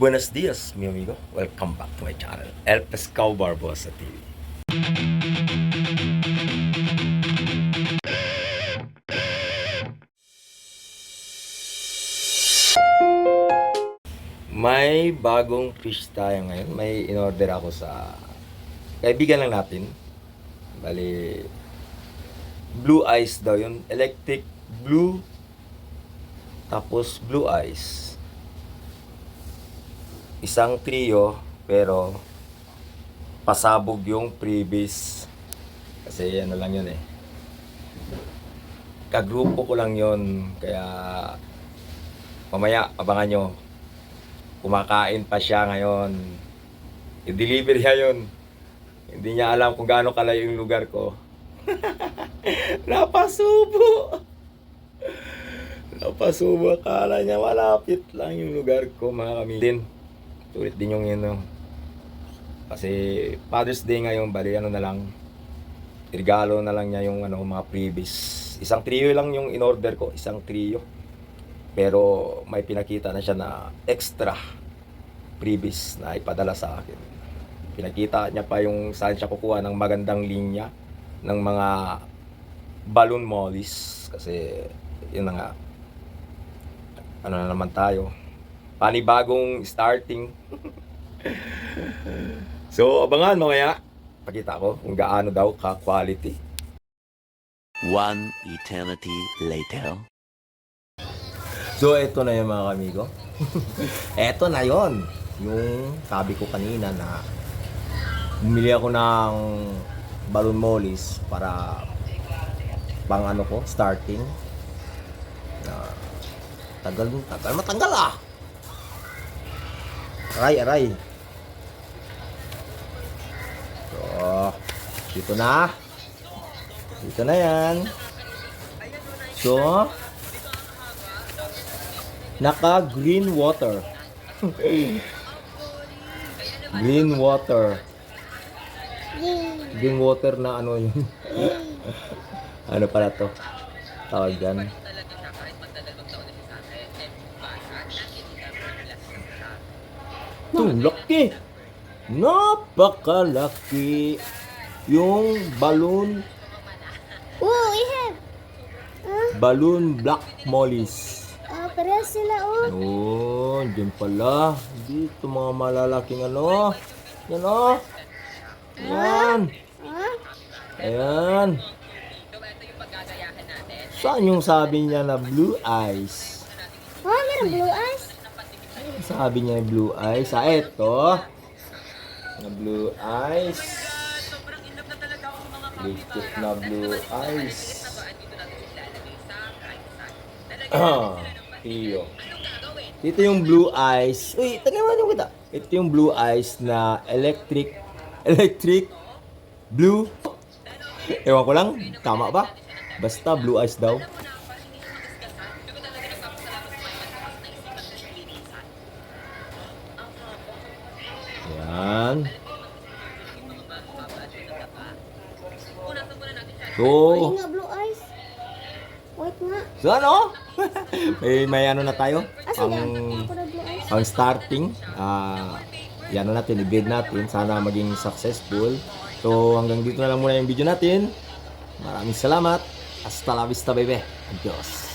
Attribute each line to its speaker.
Speaker 1: Buenos dias, mi amigo. Welcome back to my channel, El Pescao Barbosa TV. May bagong fish tayo ngayon. May in-order ako sa kaibigan lang natin. Bali, blue eyes daw yun. Electric blue. Tapos blue eyes. Isang trio, pero pasabog yung previous. Kasi ano lang yun eh. Kagrupo ko lang yun. Kaya mamaya abangan nyo. Kumakain pa siya ngayon. I-deliver niya yun. Hindi niya alam kung gaano kalayo yung lugar ko. Napasubo! Napasubo. Akala niya malapit lang yung lugar ko mga kami. Din. Tulit din yung yun. no. Kasi Father's Day ngayon, bali ano na lang. Regalo na lang niya yung ano, mga previous. Isang trio lang yung in-order ko. Isang trio. Pero may pinakita na siya na extra previous na ipadala sa akin. Pinakita niya pa yung saan siya kukuha ng magandang linya ng mga balloon mollies kasi yun na nga ano na naman tayo panibagong starting so abangan mamaya pakita ko kung gaano daw ka quality
Speaker 2: One eternity later.
Speaker 1: So, eto na yung mga kamigo. eto na yon Yung sabi ko kanina na bumili ako ng balloon mollies para pang ano ko, starting. Na tagal, tagal matanggal ah. Aray, aray. So, dito na. Dito na yan. So, naka green water. green water. Green water na ano yun. ano pala to? Tawag yan. Ito, laki. Napakalaki. Yung balloon,
Speaker 3: Oh, we have.
Speaker 1: balloon black mollies.
Speaker 3: Ah, parehas sila, oh.
Speaker 1: Oh, dyan pala. Dito mga malalaking ano. Yan oh. Yan.
Speaker 3: Ah,
Speaker 1: Ayan. Saan yung sabi niya na blue eyes?
Speaker 3: oh, meron blue eyes.
Speaker 1: Sabi niya blue eyes. Ah, eto. Na blue eyes. Liquid na blue eyes. Iyo. Dito yung blue eyes. Uy, taga mo yung kita. Ito yung blue eyes na electric electric blue. Ewan ko lang, tama ba? Basta blue eyes daw. Yan. So,
Speaker 3: Ay nga, blue eyes. Wait nga.
Speaker 1: so ano? may, may ano na tayo?
Speaker 3: Ah.
Speaker 1: Ang,
Speaker 3: blue eyes.
Speaker 1: ang starting. Ah, yan na natin, i-bid natin. Sana maging successful. So, hanggang dito na lang muna yung video natin. Maraming salamat. Hasta la vista, bebe. Adios.